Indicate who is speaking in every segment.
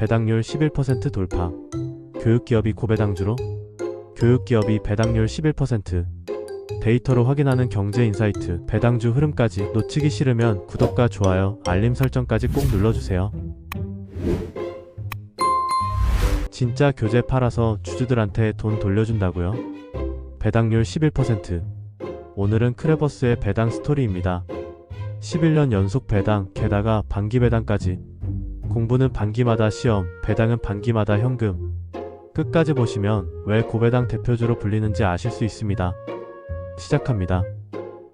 Speaker 1: 배당률 11% 돌파. 교육기업이 고배당주로? 교육기업이 배당률 11%. 데이터로 확인하는 경제 인사이트, 배당주 흐름까지 놓치기 싫으면 구독과 좋아요, 알림 설정까지 꼭 눌러주세요. 진짜 교재 팔아서 주주들한테 돈 돌려준다고요? 배당률 11%. 오늘은 크레버스의 배당 스토리입니다. 11년 연속 배당, 게다가 반기 배당까지. 공부는 반기마다 시험, 배당은 반기마다 현금. 끝까지 보시면 왜 고배당 대표주로 불리는지 아실 수 있습니다. 시작합니다.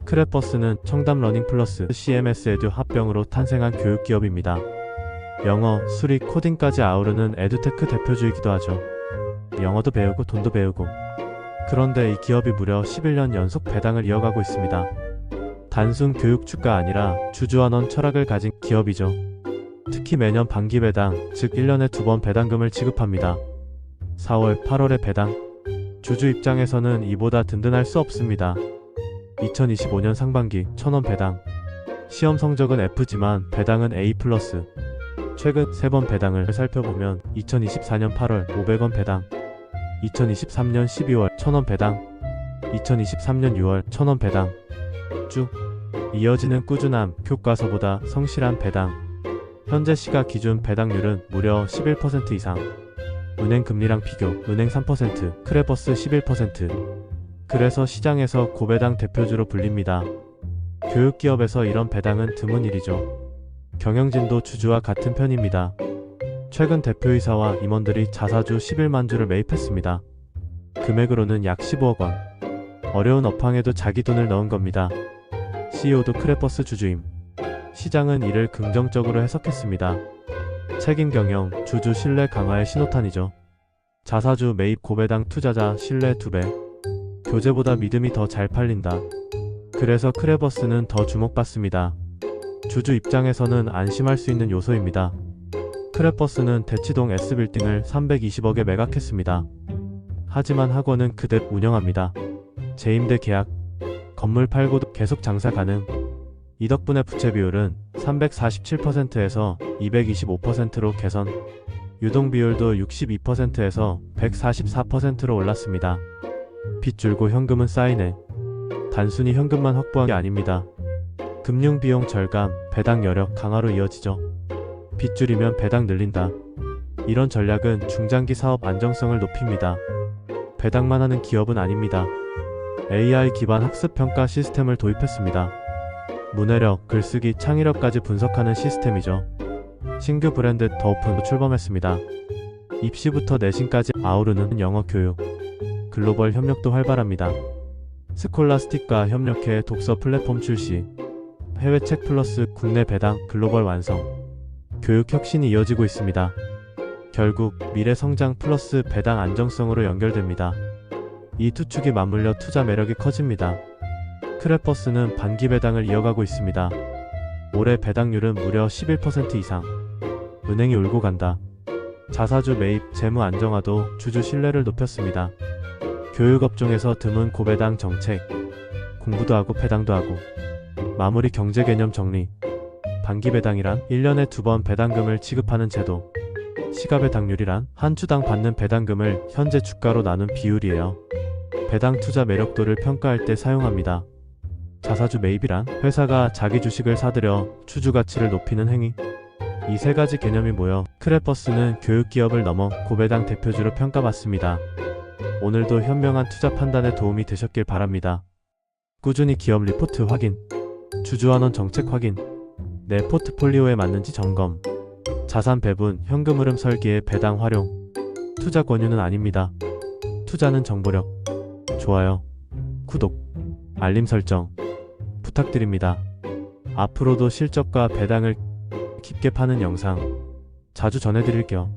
Speaker 1: 크레버스는 청담 러닝 플러스 CMS 에듀 합병으로 탄생한 교육기업입니다. 영어, 수리, 코딩까지 아우르는 에듀테크 대표주이기도 하죠. 영어도 배우고 돈도 배우고. 그런데 이 기업이 무려 11년 연속 배당을 이어가고 있습니다. 단순 교육주가 아니라 주주환원 철학을 가진 기업이죠. 특히 매년 반기 배당, 즉 1년에 두 번 배당금을 지급합니다. 4월, 8월의 배당. 주주 입장에서는 이보다 든든할 수 없습니다. 2025년 상반기 1000원 배당. 시험 성적은 F지만 배당은 A+. 최근 3번 배당을 살펴보면 2024년 8월 500원 배당, 2023년 12월 1000원 배당, 2023년 6월 1000원 배당. 쭉 이어지는 꾸준함, 교과서보다 성실한 배당. 현재 시가 기준 배당률은 무려 11% 이상. 은행 금리랑 비교, 은행 3%, 크레버스 11%. 그래서 시장에서 고배당 대표주로 불립니다. 교육기업에서 이런 배당은 드문 일이죠. 경영진도 주주와 같은 편입니다. 최근 대표이사와 임원들이 자사주 11만 주를 매입했습니다. 금액으로는 약 15억 원. 어려운 업황에도 자기 돈을 넣은 겁니다. CEO도 크레버스 주주임. 시장은 이를 긍정적으로 해석했습니다. 책임 경영, 주주 신뢰 강화의 신호탄이죠. 자사주 매입 고배당 투자자 신뢰 2배. 교재보다 믿음이 더 잘 팔린다. 그래서 크레버스는 더 주목받습니다. 주주 입장에서는 안심할 수 있는 요소입니다. 크레버스는 대치동 S빌딩을 320억에 매각했습니다. 하지만 학원은 그대로 운영합니다. 재임대 계약, 건물 팔고도 계속 장사 가능. 이 덕분에 부채 비율은 347%에서 225%로 개선, 유동 비율도 62%에서 144%로 올랐습니다. 빚 줄고 현금은 쌓이네. 단순히 현금만 확보한 게 아닙니다. 금융 비용 절감, 배당 여력 강화로 이어지죠. 빚 줄이면 배당 늘린다. 이런 전략은 중장기 사업 안정성을 높입니다. 배당만 하는 기업은 아닙니다. AI 기반 학습 평가 시스템을 도입했습니다. 문해력, 글쓰기, 창의력까지 분석하는 시스템이죠. 신규 브랜드 더 오픈도 출범했습니다. 입시부터 내신까지 아우르는 영어 교육. 글로벌 협력도 활발합니다. 스콜라스틱과 협력해 독서 플랫폼 출시. 해외 책 플러스 국내 배당 글로벌 완성. 교육 혁신이 이어지고 있습니다. 결국 미래 성장 플러스 배당 안정성으로 연결됩니다. 이두 축이 맞물려 투자 매력이 커집니다. 크레버스는 반기 배당을 이어가고 있습니다. 올해 배당률은 무려 11% 이상. 은행이 울고 간다. 자사주 매입, 재무 안정화도 주주 신뢰를 높였습니다. 교육업종에서 드문 고배당 정책. 공부도 하고 배당도 하고. 마무리 경제 개념 정리. 반기 배당이란 1년에 두 번 배당금을 지급하는 제도. 시가 배당률이란 한 주당 받는 배당금을 현재 주가로 나눈 비율이에요. 배당 투자 매력도를 평가할 때 사용합니다. 자사주 매입이란 회사가 자기 주식을 사들여 추주 가치를 높이는 행위. 이 세 가지 개념이 모여 크레버스는 교육 기업을 넘어 고배당 대표주로 평가받습니다. 오늘도 현명한 투자 판단에 도움이 되셨길 바랍니다. 꾸준히 기업 리포트 확인, 주주환원 정책 확인, 내 포트폴리오에 맞는지 점검, 자산 배분, 현금 흐름 설계의 배당 활용, 투자 권유는 아닙니다. 투자는 정보력, 좋아요, 구독, 알림 설정 부탁드립니다. 앞으로도 실적과 배당을 깊게 파는 영상 자주 전해드릴게요.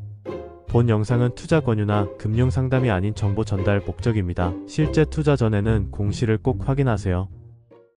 Speaker 1: 본 영상은 투자 권유나 금융 상담이 아닌 정보 전달 목적입니다. 실제 투자 전에는 공시를 꼭 확인하세요.